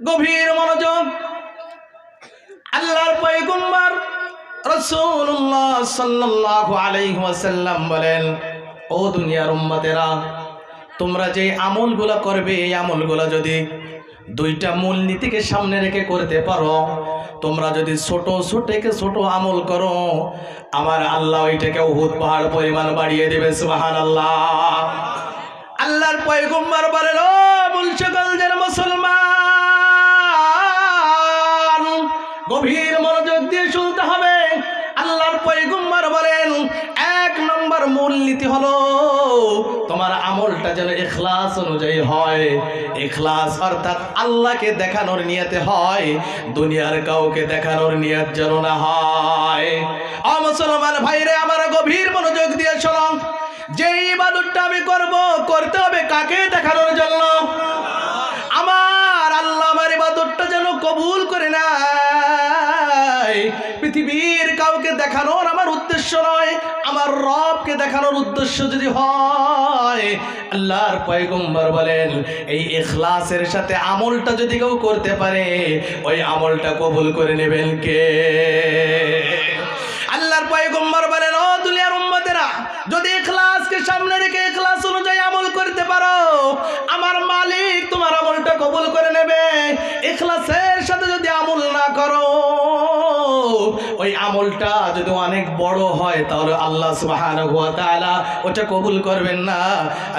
গভীর মনোযোগ। আল্লাহর বলেন, ও দুনিয়ার তোমরা যে আমলগুলো করবে, এই আমলগুলো যদি দুইটা মূলনীতিকে সামনে রেখে করতে পারো, তোমরা যদি ছোট ছোটকে ছোট আমল করো, আমার আল্লাহ ওইটাকে উহুদ পাহাড় পরিমাণ বাড়িয়ে দেবে, সুবহানাল্লাহ। আল্লাহর পয়গম্বর বলেন, ও মুলশকল যেন গভীর মনোযোগ দিয়ে শুনতে হবে। আল্লাহর পয়গম্বর বলেন, এক নম্বর মূল মূলনীতি হলো, তোমার আমলটা যেন এখলাস অনুযায়ী হয়। এখলাস অর্থাৎ আল্লাহকে দেখানোর নিয়তে হয়, দুনিয়ার কাউকে দেখানোর নিয়ত যেন না হয়। অ মুসলমান ভাইরে, আমার গভীর মনোযোগ দিয়ে শোনো। যে ইবাদতটা আমি করব, করতে হবে কাকে দেখানোর জন্য? আমার আল্লাহ ইবাদতটা যেন কবুল করে নাই পৃথিবীর কাউকে দেখানোর আমার উদ্দেশ্য নয়, আমার রবকে দেখানোর উদ্দেশ্য যদি হয়, আল্লাহর পয়গম্বর বলেন, এই এখলাসের সাথে আমলটা যদি কেউ করতে পারে, ওই আমলটা কবুল করে নেবেন কে? আল্লাহর পয়গম্বর বলেন, ও দুনিয়ার উম্মতেরা, যদি এখলাসকে সামনে রেখে ওই আমলটা যদি অনেক বড় হয়, তাহলে আল্লাহ সুবহানাহু ওয়া তাআলা ওটা কবুল করবেন না।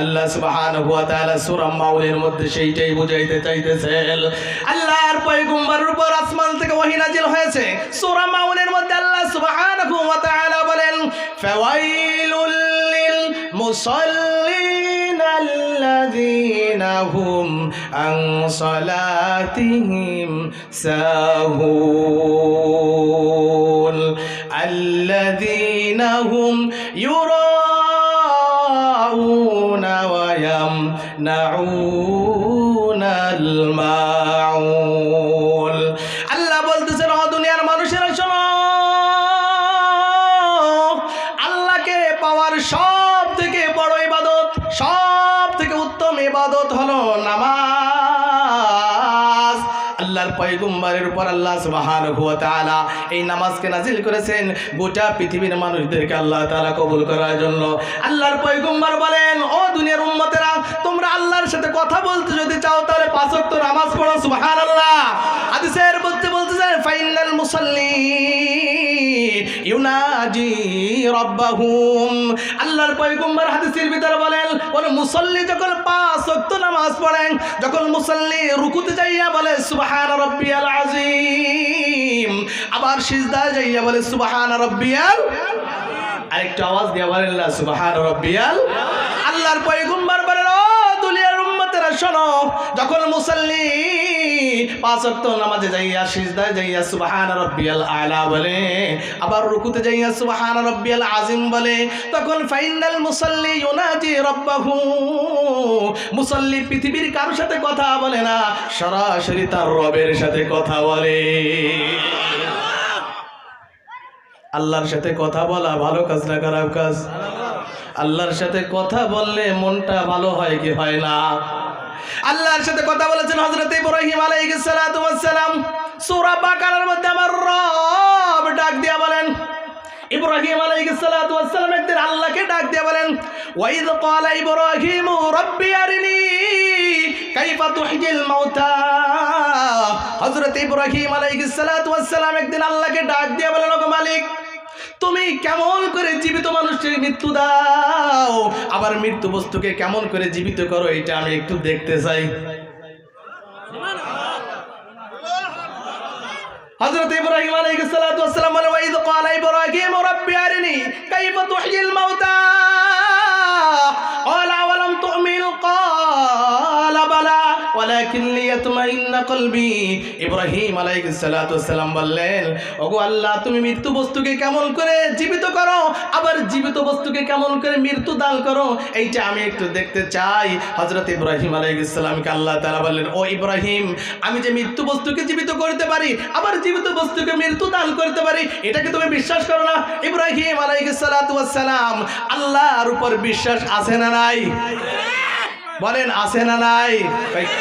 আল্লাহ সুবহানাহু ওয়া তাআলা সূরা মাউলের মধ্যে সেইটাই বুঝাইতে চাইতেছেন আল্লাহর পয়গম্বরের উপর আসমান থেকে ওহী নাজিল হয়েছে। সূরা মাউলের মধ্যে আল্লাহ সুবহানাহু ওয়া তাআলা বলেন, ফাওয়াইলুল লিল মুসাল্লিন আল্লাযীনা হুম আন সালাতিহিম সাহুন আল্লাযীনা হুম يراءون ويمنعون الماعون আল্লাহ বলতেছেন ও দুনিয়ার মানুষেরা শোনো আল্লাহকে পাওয়ার সব থেকে বড় ইবাদত সব থেকে উত্তম ইবাদত হলো নামাজ। আল্লাহর পয়গম্বরের উপর আল্লাহ সুবহানাহু ওয়া তাআলা এই নামাজকে নাজিল করেছেন গোটা পৃথিবীর মানুষদেরকে আল্লাহ তাআলা কবুল করার জন্য। আল্লাহর পয়গম্বর বলেন, ও দুনিয়ার উম্মতেরা, তোমরা আল্লাহর সাথে কথা বলতে যদি চাও, তাহলে পাঁচ ওয়াক্ত নামাজ পড়ো, সুবহানাল্লাহ। হাদিসের মধ্যে বলতেছেন ফাইনাল মুসাল্লিন। ইউনাজি রাব্বাহুম। আল্লাহর পয়গম্বর হাদিসের ভিতরে বলেন কোন মুসল্লি যখন পাঁচ ওয়াক্ত নামাজ পড়েন, যখন মুসল্লি রুকুতে যাইয়া বলে, সুবহান রাব্বিয়াল আযীম আবার সিজদায় যাইয়া বলে, সুবহান রাব্বিয়াল আরেকটা আওয়াজ দিয়া বলেন, সুবহান রাব্বিয়াল আল্লাহর পয়গম্বর শোনো যখন মুসল্লি পাঁচ ওয়াক্ত নামাজে যাইয়া সিজদায় যাইয়া সুবহান রাব্বিয়াল বলে, আবার রুকুতে যাইয়া সুবহান রাব্বিয়াল আযীম বলে, তখন ফাইনাল মুসাল্লি ইউনাজি রাব্বাহু। মুসল্লি পৃথিবীর কারোর সাথে কথা বলে না, সরাসরি তার রবের সাথে কথা বলে। আল্লাহর সাথে কথা বলা ভালো কাজ না খারাপ কাজ? আল্লাহর সাথে কথা বললে মনটা ভালো হয় কি হয় না? আল্লাহর সাথে কথা বলেছেন হযরত ইব্রাহিম আলাইহিস সালাতু ওয়াস সালাম। সূরা বাকারার মধ্যে আমার রব ডাক দিয়া বলেন। ইব্রাহিম আলাইহিস সালাতু ওয়াস সালাম একদিন আল্লাহকে ডাক দিয়া বলেন ওয়াইদ ক্বালা ইব্রাহিম রব্বি আরিনি, কাইফা তুহজিল মাউতা। হযরত ইব্রাহিম আলাইহিস সালাতু ওয়াস সালাম একদিন আল্লাহকে ডাক দিয়া বলেন, ওগো মালিক তুমি কেমন করে জীবিত মানুষের মৃত্যু দাও? আবার মৃত্যু বস্তুকে কেমন করে জীবিত করো, এটা আমি একটু দেখতে চাই। হযরত ইব্রাহিম আলাইহিস সালাতু ওয়াস সালাম বলেন ওয়াইদ ক্বালা ইব্রাহিম রাব্বি আরিনি, কাইফা মাউতা? ওয়ালাকিন লিয়াতমাইন্না কলবি। ইব্রাহিম আলাইহিস সালাতু সালাম বললেন, ওগো আল্লাহ, তুমি মৃত্যু বস্তুকে কেমন করে জীবিত করো? আবার জীবিত বস্তুকে কেমন করে মৃত্যু দান করো? এইটা আমি একটু দেখতে চাই। হযরত ইব্রাহিম আলাইহিস সালামকে আল্লাহ তাআলা বললেন, ও ইব্রাহিম, আমি যে মৃত্যু বস্তুকে জীবিত করতে পারি, আবার জীবিত বস্তুকে মৃত্যু দান করতে পারি এটাকে তুমি বিশ্বাস করো না? ইব্রাহিম আলাইহিস সালাতু ওয়াস সালাম, আল্লাহর উপর বিশ্বাস আছে না নাই? বলেন, আছে না নাই?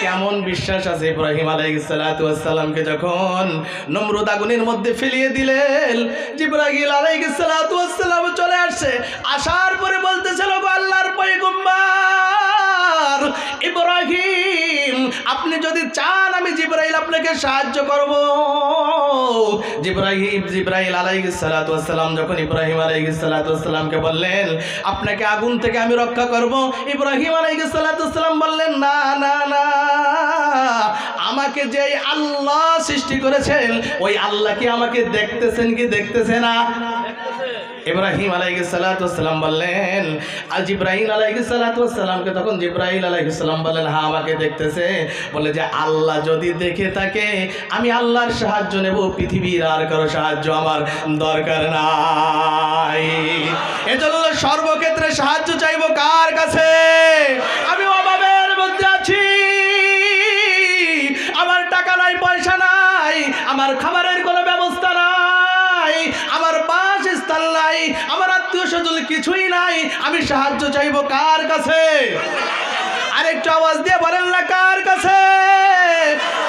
কেমন বিশ্বাস আছে ইব্রাহিম আলাইহিসসালামকে যখন নমরুদ আগুনের মধ্যে ফেলিয়ে দিলেন, জিব্রাহিল আলাইহিসসালাম চলে আসছে। আসার পরে বলতেছিল আল্লাহর পয়গম্বর, ইব্রাহিম, আপনি যদি চান আমি জিব্রাইল আপনাকে সাহায্য করব। জিব্রাহিম সালাতু ওয়াসসালাম যখন ইব্রাহিম আলাইহিস সালাতু বললেন, আপনাকে আগুন থেকে আমি রক্ষা করব। ইব্রাহিম আলাইহিস সালাতু বললেন, না না না। আমাকে যে আল্লাহ সৃষ্টি করেছেন, ওই আল্লাহ কি আমাকে দেখতেছেন কি দেখতেছে না? ইব্রাহিম ওয়াসসালাম বললেন আলাইহিস সালাতু ওয়াসসালামকে তখন জিব্রাহিম আলাইহিস সালাম বললেন হ্যাঁ আমাকে দেখতেছে। বলে যে, আল্লাহ যদি দেখে থাকে, আমি আল্লাহর সাহায্য নেব, পৃথিবীর আর কারও সাহায্য আমার দরকার নাই। এজন্য সর্বক্ষেত্রে সাহায্য চাইব কার কাছে? আমি অভাবের মধ্যে আছি। আমার টাকা নাই, পয়সা নাই, আমার খাবারের কোনো বাসস্থান নাই আমার আত্মীয় স্বজন কিছুই নাই আমি সাহায্য চাইব কার কাছে? আরেকটু আওয়াজ দিয়ে বলেন না কার কাছে।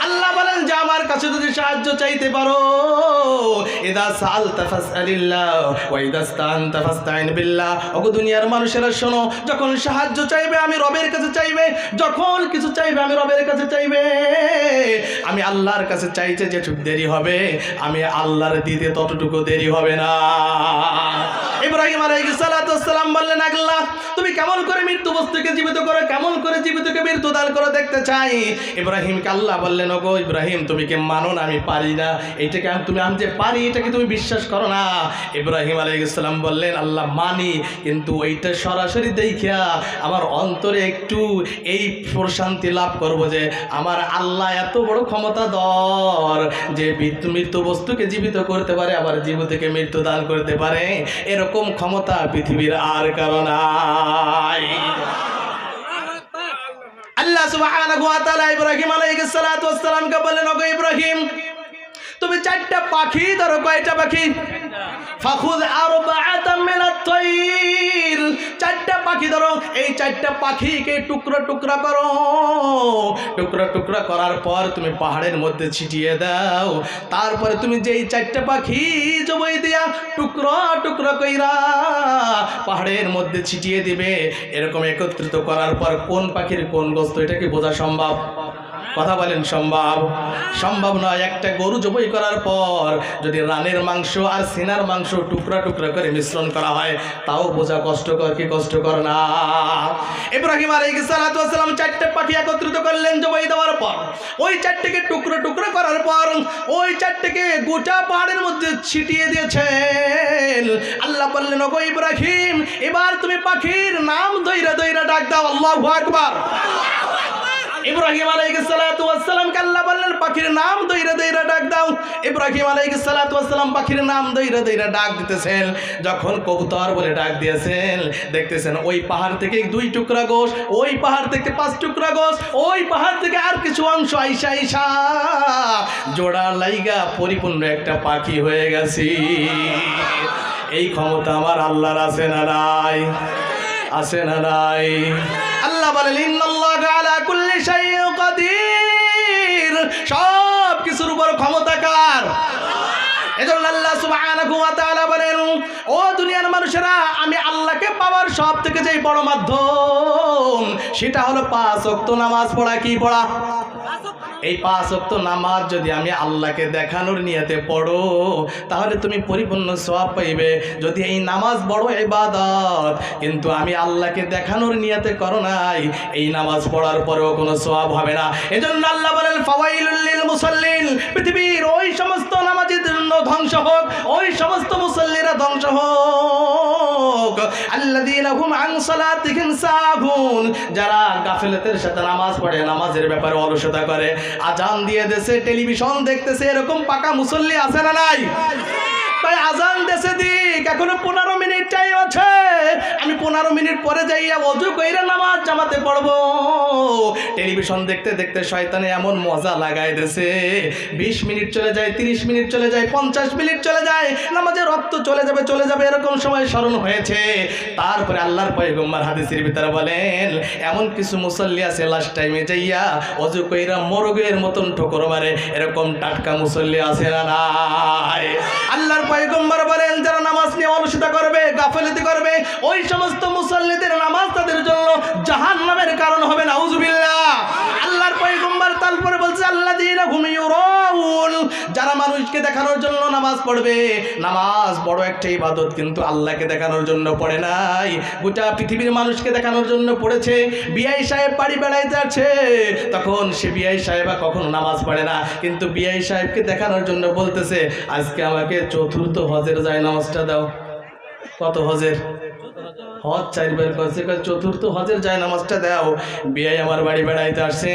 আল্লাহ বলেন, যে আমার কাছে যদি সাহায্য চাইতে পারো। ইদা ফাসতাইন বিল্লাহ। ওগো দুনিয়ার মানুষেরা, শোনো, যখন সাহায্য চাইবে, আমি রবের কাছে চাইবে। যখন কিছু চাইবে, আমি রবের কাছে চাইবে। আমি আল্লাহর কাছে চাইছে যেটুকু দেরি হবে, আমি আল্লাহর দিতে ততটুকু দেরি হবে না। ইব্রাহিম আলাইহিস ওয়াসসালাম বললেন, আল্লাহ, তুমি কেমন করে মৃত্যু বস্তুকে জীবিত করো, কেমন করে জীবিতকে মৃত্যু দান করো দেখতে চাই? ইব্রাহিমকে আল্লাহ বললেন, ওগো ইব্রাহিম, তুমি কি মানো না আমি পারি না? এইটাকে তুমি আমি যে পারি, এটাকে তুমি বিশ্বাস করো না। ইব্রাহিম আলাইহিসসালাম বললেন, আল্লাহ মানি, কিন্তু ওইটা সরাসরি দেখিয়া আমার অন্তরে একটু এই প্রশান্তি লাভ করব যে আমার আল্লাহ এত বড় ক্ষমতা দর যে মৃত্যু বস্তুকে জীবিত করতে পারে, আবার জীবিতকে মৃত্যু দান করতে পারে। এরকম ক্ষমতা পৃথিবীর আর কারণ নাই। আল্লাহ সুবহানাহু ওয়া তাআলা ইব্রাহিম আলাইহিস সালাতু ওয়াস সালামকে বললেন ওগো ইব্রাহিম, তুমি চারটা পাখি ধরো, কয়টা পাখি? ফাখুদ আরবাআতাম মিনাত তাইর চারটা পাখি ধরো, এই চারটা পাখিকে টুকরো টুকরা করো। টুকরা টুকরা করার পর তুমি পাহাড়ের মধ্যে ছিটিয়ে দাও। তারপরে তুমি যেই চারটা পাখি জবই দিয়া টুকরো টুকরো কইরা পাহাড়ের মধ্যে ছিটিয়ে দিবে। এরকম একত্রিত করার পর কোন পাখির কোন গোস্ত, এটা কি বোঝা সম্ভব? কথা বলেন সম্ভব। সম্ভব নয়, একটা গরু জবই করার পর যদি রানের মাংস আর সিনার মাংস টুকরা টুকরা করে মিশ্রণ করা হয়, তাও বোঝা কষ্টকর কি কষ্টকর না। ইব্রাহিম আলাইহিস সালাতু ওয়াস সালাম চারটে পাখি একত্রিত করলেন জবাই দেওয়ার পর। ওই চারটেকে টুকরো টুকরো করার পর ওই চারটেকে গোটা পাহাড়ের মধ্যে ছিটিয়ে দিয়েছেন। আল্লাহ বললেন, ওগো ইব্রাহিম, এবার তুমি পাখির নাম দইরা দইরা ডাক দাও, আল্লাহু আকবার। ইব্রাহিম আলাইহিস সালাতু ওয়াসসালামকে আল্লাহ বললেন, পাখির নাম দইরা দইরা ডাক দাও। ইব্রাহিম আলাইহিস সালাতু ওয়াসসালাম পাখির নাম দইরা দইরা ডাক দিতেছেন। যখন কবুতর বলে ডাক দিয়েছেন, দেখতেছেন ওই পাহাড় থেকে দুই টুকরা গোশ, ওই পাহাড় থেকে পাঁচ টুকরা গোশ, ওই পাহাড় থেকে আর কিছু অংশ আইসা আইসা জোড়া লাইগা পরিপূর্ণ একটা পাখি হয়ে গেছি। এই ক্ষমতা আমার আল্লাহর আছে না নাই? আছে না নাই? আল্লাহ বলেন বলেন, ও দুনিয়ার মানুষেরা, আমি আল্লাহকে পাওয়ার সব থেকে যেই বড় মাধ্যম, সেটা হলো পাঁচ ওয়াক্ত নামাজ পড়া। কি পড়া? এই পাঁচ ওয়াক্ত নামাজ যদি আমি আল্লাহকে দেখানোর নিয়তে পড়ো, তাহলে তুমি পরিপূর্ণ সওয়াব পাইবে। যদি এই নামাজ বড় ইবাদত, কিন্তু আমি আল্লাহকে দেখানোর নিয়তে করো নাই, এই নামাজ পড়ার পরেও কোনো সওয়াব হবে না। এজন্য আল্লাহ বলেন, ফাওয়াইলুল লিল মুসাল্লিন পৃথিবীর ওই সমস্ত জন্য ধ্বংস হোক ওই সমস্ত মুসল্লিরা ধ্বংস হোক। হুম সাহুন। যারা গাফিলতের সাথে নামাজ পড়ে নামাজের ব্যাপারে অলসতা করে আজান দিয়ে দেশে টেলিভিশন দেখতেছে এরকম পাকা মুসল্লি আছে না নাই? তাই আজান দেশে দিক এখনও পনেরো মিনিট টাইম আছে। পনেরো মিনিট পরে যাইয়া অজু কইরা নামাজ জামাতে পড়ব। টেলিভিশন দেখতে দেখতে শয়তানে এমন মজা লাগাই দেছে। বিশ মিনিট চলে যায়, তিরিশ মিনিট চলে যায়, পঞ্চাশ মিনিট চলে যায় নামাজে রক্ত চলে যাবে চলে যাবে, এরকম সময় স্মরণ হয়েছে। তারপরে আল্লাহর পয়গম্বর হাদিসের ভিতরে বলেন, এমন কিছু মুসল্লি আছে লাস্ট টাইমে যাইয়া অজু কইরা মোরগের মতন ঠোকর মারে, এরকম টাটকা মুসল্লি আছে না আল্লাহর পয়গম্বর বলেন, যারা নামাজ নিয়ে অলসিতা করবে, গাফেলিতি করবে, ওই সমস্ত মুসল্লিদের নামাজ তাদের জন্য জাহান নামের কারণ হবে না উজুবিল্লাহ আল্লাহর পয়গম্বর তারপরে বলছে আল্লাহ দিন ঘুমিয়ে যারা মানুষকে দেখানোর জন্য নামাজ পড়বে, নামাজ বড় একটা ইবাদত, কিন্তু আল্লাহকে দেখানোর জন্য পড়ে নাই। গোটা পৃথিবীর মানুষকে দেখানোর জন্য পড়েছে, বিআই সাহেব বাড়ি বেড়াইতে আছে তখন সে বিআই সাহেবা কখনো নামাজ পড়ে না, কিন্তু বিআই সাহেবকে দেখানোর জন্য বলতেছে, আজকে আমাকে চতুর্থ হজের যায়, নামাজটা দাও। কত হজের? হজ চার বের করছে চতুর্থ হজের যায় নামাজটা দাও, বিয়াই আমার বাড়ি বেড়াইতে আসছে।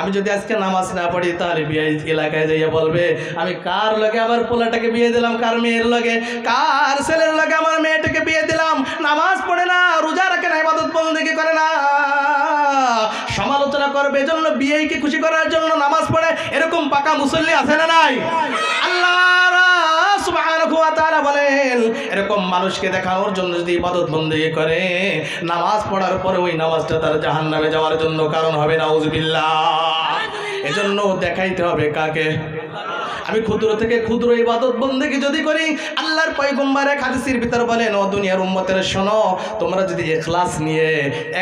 আমি যদি আজকে নামাজ না পড়ি, তাহলে বিয়াই এলাকায় যাইয়া বলবে, আমি কার লগে আমার পোলাটাকে বিয়ে দিলাম, কার মেয়ের লগে? কার ছেলের লগে আমার মেয়েটাকে বিয়ে দিলাম? নামাজ পড়ে না, রোজা রাখে না, ইবাদত বন্দেগী করে না? সমালোচনা করবে, এজন্য বিয়েকে খুশি করার জন্য নামাজ পড়ে, এরকম পাকা মুসল্লি আছে না নাই? আল্লাহ সুবহানাহু ওয়া তাআলা বলেন এরকম মানুষকে দেখানোর জন্য যদি ইবাদত বন্দেগী করে নামাজ পড়ার পরে ওই নামাজটা তার জাহান্নামে যাওয়ার জন্য কারণ হবে না নাউজুবিল্লাহ। এজন্য দেখাইতে হবে কাকে? আমি ক্ষুদ্র থেকে ক্ষুদ্র ইবাদত বন্দেগী যদি করি, আল্লাহর পয়গম্বর এক হাদিসের ভিতর বলেন, ও দুনিয়ার উম্মতের, শোনো, তোমরা যদি এখলাস নিয়ে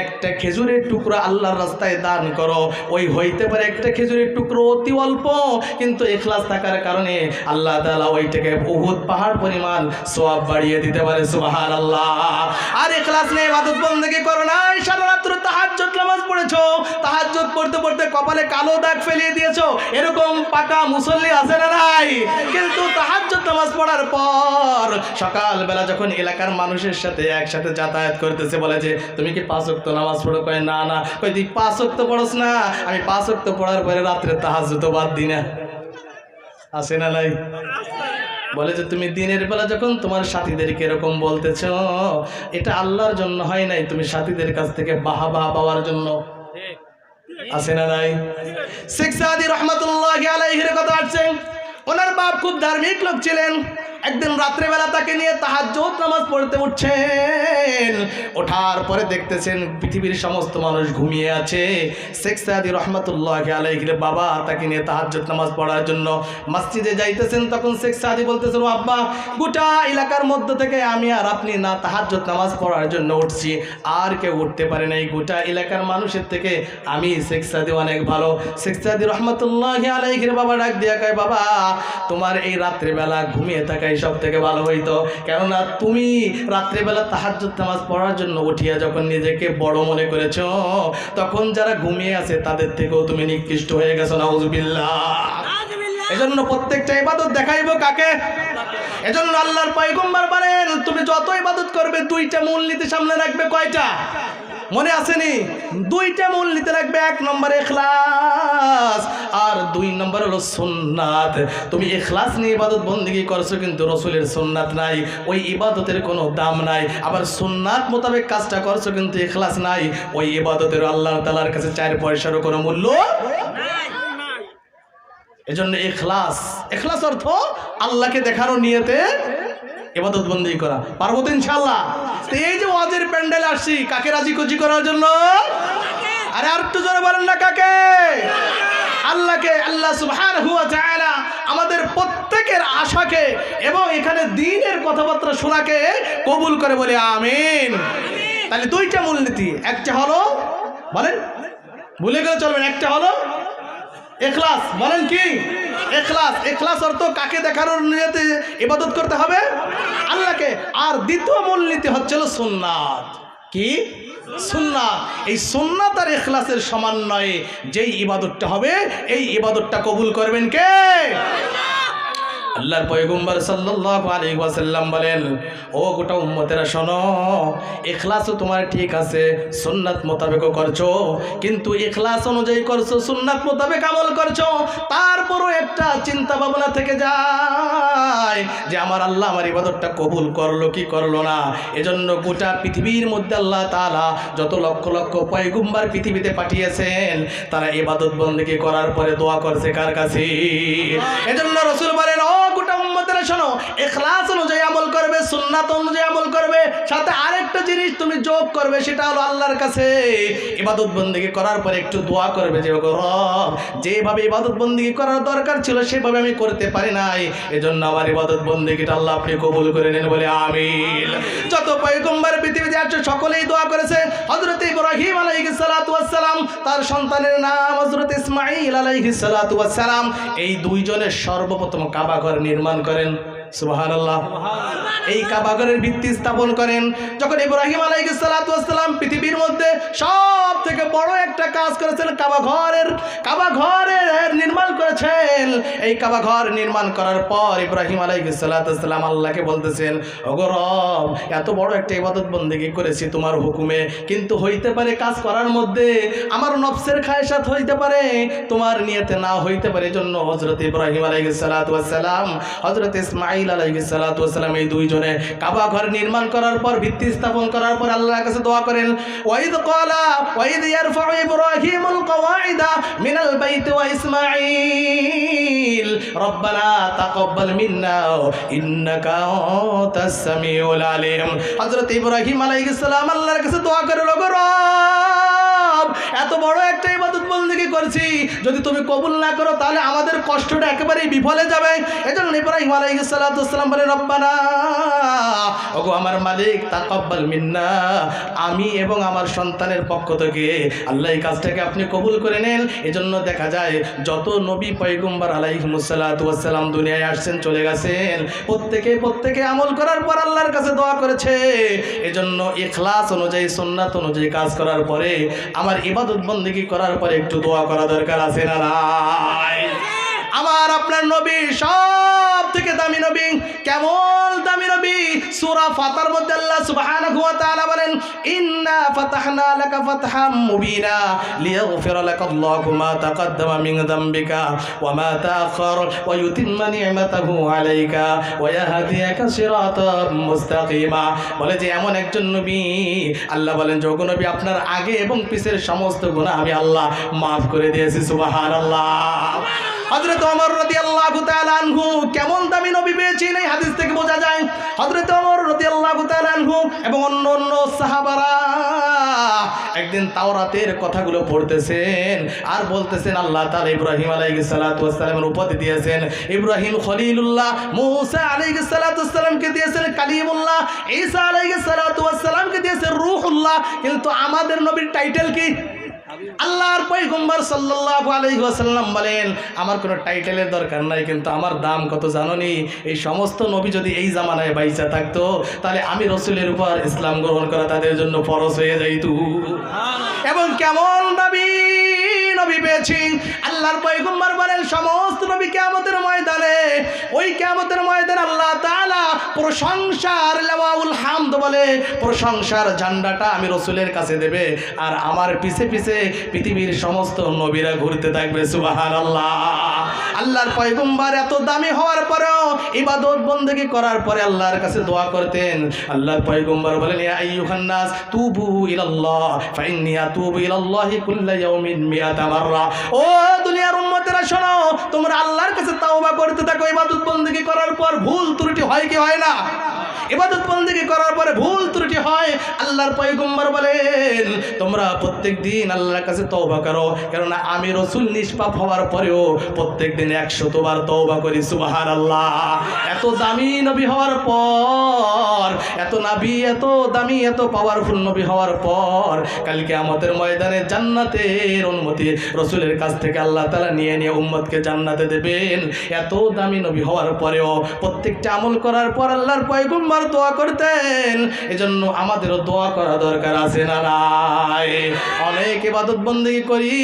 একটা খেজুরের টুকরো আল্লাহর রাস্তায় দান করো, ওই হইতে পারে একটা খেজুরের টুকরো অতি অল্প, কিন্তু এখলাস থাকার কারণে আল্লাহ তালা ওইটাকে বহুত পাহাড় পরিমাণ সোয়াব বাড়িয়ে দিতে পারে সুবহান আল্লাহ আর এখলাস নিয়ে ইবাদত বন্দেগী করো না সারা রাত্র তাহাজ্জুদ নামাজ পড়েছো, তাহাজ্জুদ পড়তে পড়তে কপালে কালো দাগ ফেলিয়ে দিয়েছ, এরকম পাকা মুসল্লি আছে না নাই কিন্তু তাহাজ্জুদ নামাজ পড়ার পর সকালবেলা যখন এলাকার মানুষের সাথে একসাথে যাতায়াত করতেছে বলে যে তুমি কি পাঁচ ওয়াক্ত নামাজ পড়ো? কয় না না। কই তুই পাঁচ ওয়াক্ত পড়স না। আমি পাঁচ ওয়াক্ত পড়ার পরে রাত্রে তাহাজ্জুদ বাদ দিই না। আছে না নাই? বলে যে তুমি দিনের বেলা যখন তোমার সাথীদেরকে এরকম বলতেছ এটা আল্লাহর জন্য হয় নাই। তুমি সাথীদের কাছ থেকে বাহা বাহা পাওয়ার জন্য। আছে না নাই? শেখ সাদি রহমতুল্লাহ আলাইহির কথা আসছে। ওনার বাপ খুব ধার্মিক লোক ছিলেন। একদিন রাত্রেবেলা তাকে নিয়ে তাহাজ্জুদ নামাজ পড়তে উঠছেন। ওঠার পরে দেখতেছেন পৃথিবীর সমস্ত মানুষ ঘুমিয়ে আছে। শেখ সাদি রহমতুল্লাহ আলাইহির বাবা, তাকে নিয়ে তাহাজ্জুদ নামাজ পড়ার জন্য মসজিদে যাইতেছেন। তখন শেখ সাদি বলতেছেন, "ও আব্বা, গোটা এলাকার মধ্য থেকে আমি আর আপনি না তাহাজ্জুদ নামাজ পড়ার জন্য উঠছি। আর কেউ উঠতে পারে নাই। গোটা এলাকার মানুষের থেকে আমি শেখ সাদি অনেক ভালো। শেখ সাদি রহমতুল্লাহ আলাইহির বাবা, ডাক দিয়া কয়, বাবা, তোমার এই রাত্রেবেলা ঘুমিয়ে থাকাই সব থেকে ভালো হইতো। কেননা তুমি রাত্রেবেলা তাহাজ্জুদ নামাজ পড়ার জন্য উঠিয়া যখন নিজেকে বড় মনে করেছ তখন যারা ঘুমিয়ে আছে তাদের থেকেও তুমি নিকৃষ্ট হয়ে গেছো না নাউজুবিল্লাহ। এজন্য প্রত্যেকটা ইবাদত দেখাইবো কাকে? এজন্য আল্লাহর পয়গম্বর বলেন তুমি যত ইবাদত করবে দুইটা মূলনীতি সামনে রাখবে কয়টা? মনে আসেনি দুইটা মূল নিতে লাগবে, এক নম্বর এখলাস আর দুই নম্বর হলো সুন্নাত। তুমি এখলাস নিয়ে ইবাদত বন্দিগি করছ, কিন্তু রসুলের সুন্নাত নাই, ওই ইবাদতের কোনো দাম নাই। আবার সুন্নাত মোতাবেক কাজটা করছ, কিন্তু এখলাস নাই, ওই ইবাদতের আল্লাহ তালার কাছে চার পয়সারও কোনো মূল্য এজন্য এখলাস এখলাস অর্থ আল্লাহকে দেখানোর নিয়েতে এবাদত বন্দি করা। পারব তো ইনশাল্লাহ এই যে ওয়াজের প্যান্ডেল আসছি, কাকে রাজি খুশি করার জন্য? আরে আর একটু জোরে বলেন না কাকে? আল্লাহকে, আল্লাহ সুবহানাহু ওয়া তাআলা আমাদের প্রত্যেকের আশাকে এবং এখানে দিনের কথাবার্তা শোনাকে কবুল করে বলে আমিন। তাহলে দুইটা মূলনীতি, একটা হলো, বলেন? ভুলে গেলে চলবেন একটা হলো এখলাস বলেন কি? এখলাস এখলাস অর্থ কাকে দেখানোর নিয়েতে ইবাদত করতে হবে? আল্লাহকে। আর দ্বিতীয় মূলনীতি হচ্ছিল সুন্নাত। কি? সুন্না এই সুন্নাত আর এখলাসের সমন্বয়ে যেই ইবাদতটা হবে, এই ইবাদতটা কবুল করবেন কে? আল্লাহর পয়গম্বর সাল্লাল্লাহু আলাইহি ওয়াসাল্লাম বলেন ও গোটা উম্মতেরা শোনো ইখলাসও তোমার ঠিক আছে সুন্নাত মোতাবেকও করছ কিন্তু ইখলাস অনুযায়ী করছ সুন্নাত মোতাবেক আমল করছ তারপরও একটা চিন্তা ভাবনা থেকে যায় যে আমার আল্লাহ আমার ইবাদতটা কবুল করল কি করল না। এজন্য গোটা পৃথিবীর মধ্যে আল্লাহ তাআলা যত লক্ষ লক্ষ পয়গুম্বার পৃথিবীতে পাঠিয়েছেন তারা ইবাদত বন্দেগী করার পরে দোয়া করছে কার কাছে? এজন্য রসুল বলেন ও con উম্মতেরা শোনো এখলাস অনুযায়ী আমল করবে, সুন্নাত অনুযায়ী আমল করবে, সাথে আরেকটা জিনিস তুমি যোগ করবে, সেটা হলো আল্লাহর কাছে ইবাদত বন্দিগি করার পরে একটু দোয়া করবে যে রব, যেভাবে ইবাদত বন্দিগি করার দরকার ছিল, সেভাবে আমি করতে পারি নাই। এজন্য আমার ইবাদত বন্দিগিটা আল্লাহ আপনি কবুল করে নেন বলে আমিন। যত পয়গম্বর পৃথিবীতে আছে, সকলেই দোয়া করেছে, হযরত ইব্রাহিম আলাইহিস সালাতু ওয়াস সালাম তার সন্তানের নাম হযরত ইসমাঈল আলাইহিস সালাতু ওয়াস সালাম এই দুইজনের সর্বপ্রথম কাবা ঘর নির্মাণ করেন। সুবহানাল্লাহ। এই কাবাগরের ভিত্তি স্থাপন করেন যখন ইব্রাহিম আলাইসালাম পৃথিবীর মধ্যে সব থেকে বড় একটা কাজ করেছেন কাবা ঘরের কাবা ঘরের নির্মাণ করেছেন। এই কাবা ঘর নির্মাণ করার পর ইব্রাহিম আলাইসালাম আল্লাহকে বলতেছেন অগরব এত বড় একটা ইবাদত বন্দিগি করেছি তোমার হুকুমে। কিন্তু হইতে পারে কাজ করার মধ্যে আমার নফসের খায়সাত হইতে পারে, তোমার নিয়তে না হইতে পারে। জন্য হজরত ইব্রাহিম আলাইসালাম হজরত ইসমাইল আলাইসালাম এই দুইজনে কাবা ঘর নির্মাণ করার পর, ভিত্তি স্থাপন করার পর আল্লাহর কাছে দোয়া করেন, ওয়াইদ ক্বালা, ওয়াইদ ইয়ারফাউ ইব্রাহিমুল কওয়াইদা মিনাল বাইতি ওয়া ইসমাঈল, রব্বানা তাকাব্বাল মিন্না, ইন্নাকা আনতাস সামিউল আলিম। হযরত ইব্রাহিম আলাইহিস সালাম আল্লাহর কাছে দোয়া করে লগো রব এত বড় একটা ইবাদত বন্দেগী করছি। যদি তুমি কবুল না করো, তাহলে আমাদের কষ্টটা একেবারেই বিফলে যাবে। এজন্য ইব্রাহিম আলাইহিস সালাতু বলে, রব্বানা, ওগো আমার মালিক, তাকাব্বাল মিন্না। আমি এবং আমার সন্তানের পক্ষ থেকে আল্লাহ এই কাজটাকে আপনি কবুল করে নেন। এজন্য দেখা যায়, যত নবী পয়গম্বর আলাইহিমুসাল্লাতু ওয়াসসালাম দুনিয়ায় আসছেন, চলে গেছেন, প্রত্যেকে প্রত্যেকে আমল করার পর আল্লাহর কাছে দোয়া করেছে। এজন্য ইখলাস অনুযায়ী, সুন্নাত অনুযায়ী কাজ করার পরে আমার ইবাদত বন্দিগি করার পরে একটু দোয়া করা দরকার আছে না নাই? আমার আপনার নবী সব থেকে দামি নবী, কেমন দামি নবী? সূরা ফাতার মধ্যে আল্লাহ সুবহানাহু ওয়া তাআলা বলেন, ইন্না ফাতাহনা লাকা ফাতহাম মুবিনা লিয়াগফিরা লাকা আল্লাহু মা তাকাদ্দামা মিন যামবিকা ওয়া মা তাআখার ওয়া ইউতিম্মা নি'মাতাহু আলাইকা ওয়া ইয়াহদিয়াকা সিরাতাম মুস্তাকিমা। বলে যে, এমন একজন নবী। আল্লাহ বলেন যে নবী, আপনার আগে এবং পিছের সমস্ত গুনাহ আমি আল্লাহ মাফ করে দিয়েছি, সুবহানাল্লাহ। হজরত অমর রদি আল্লাহ আনহু কেমন দামি নবী পেয়েছেন এই হাদিস থেকে বোঝা যায়। হজরত অমর রদি আল্লাহ আনহু এবং অন্য অন্য সাহাবারা একদিন তাওরাতের কথাগুলো পড়তেছেন আর বলতেছেন, আল্লাহ তাআলা ইব্রাহিম আলাইহিস সালাতু ওয়াসসালামের উপাধি দিয়েছেন। ইব্রাহিম খলিলুল্লাহ, মুসা আলাইহিস সালাতু ওয়াসসালামকে দিয়েছেন, কালিমুল্লাহ, ঈসা আলাইহিস সালাতু ওয়াসসালামকে দিয়েছেন, রূহুল্লাহ। কিন্তু আমাদের নবীর টাইটেল কি? আল্লাহর পয়গম্বর সাল্লাল্লাহু আলাইহি ওয়াসাল্লাম বলেন আমার কোনো টাইটেলের দরকার নাই কিন্তু আমার দাম কত জানোনি? এই সমস্ত নবী যদি এই জামানায় বাইচা থাকতো তাহলে আমি রসুলের উপর ইসলাম গ্রহণ করা তাদের জন্য ফরজ হয়ে যাইতো। এবং কেমন দাবি নবী পেয়েছি? আল্লাহর পয়গম্বর বলেন সমস্ত নবী কিয়ামতের ময়দানে ওই কিয়ামতের ময়দানে আল্লাহ তাআলা প্রশংসার লাওয়াউল হামদ বলে, প্রশংসার ঝান্ডাটা আমি রসুলের কাছে দেবে। আর আমার পিছে পিছে পৃথিবীর সমস্ত নবীরা ঘুরতে থাকবে, সুবহানাল্লাহ। আল্লাহর পয়গম্বর এত দামি হওয়ার পরেও ইবাদত বন্দেগী করার পরে আল্লাহর কাছে দোয়া করতেন। আল্লাহর পয়গম্বর বলেন, ইয়া তুবু ইলাল্লাহ ইলাল্লাহি কুল্লা ইয়াউমিন মাররা। ও দুনিয়ার উম্মতেরা শোনো, তোমরা আল্লাহর কাছে তাওবা করতে থাকো, ইবাদত বন্দেগী করার পর ভুল ত্রুটি হয় কি হয় না। এবাদত বন্দিকে করার পরে ভুল ত্রুটি হয় আল্লাহর পয়গম্বর বলেন, তোমরা প্রত্যেক দিন আল্লাহর কাছে তওবা করো। কেননা আমি রসুল নিষ্পাপ হওয়ার পরেও প্রত্যেক দিন একশত বার তওবা করি সুবাহার আল্লাহ এত দামি নবী হওয়ার পর, এত নাবি, এত দামি, এত পাওয়ারফুল নবী হওয়ার পর কালকে আমাদের ময়দানে জান্নাতের অনুমতি রসুলের কাছ থেকে আল্লাহ তালা নিয়ে নিয়ে উম্মতকে জান্নাতে দেবেন। এত দামি নবী হওয়ার পরেও প্রত্যেকটা আমল করার পর আল্লাহর পয়গম্বর দোয়া করতেন। এজন্য আমাদেরও দোয়া করা দরকার আছে না নাই? অনেক ইবাদত বন্দী করি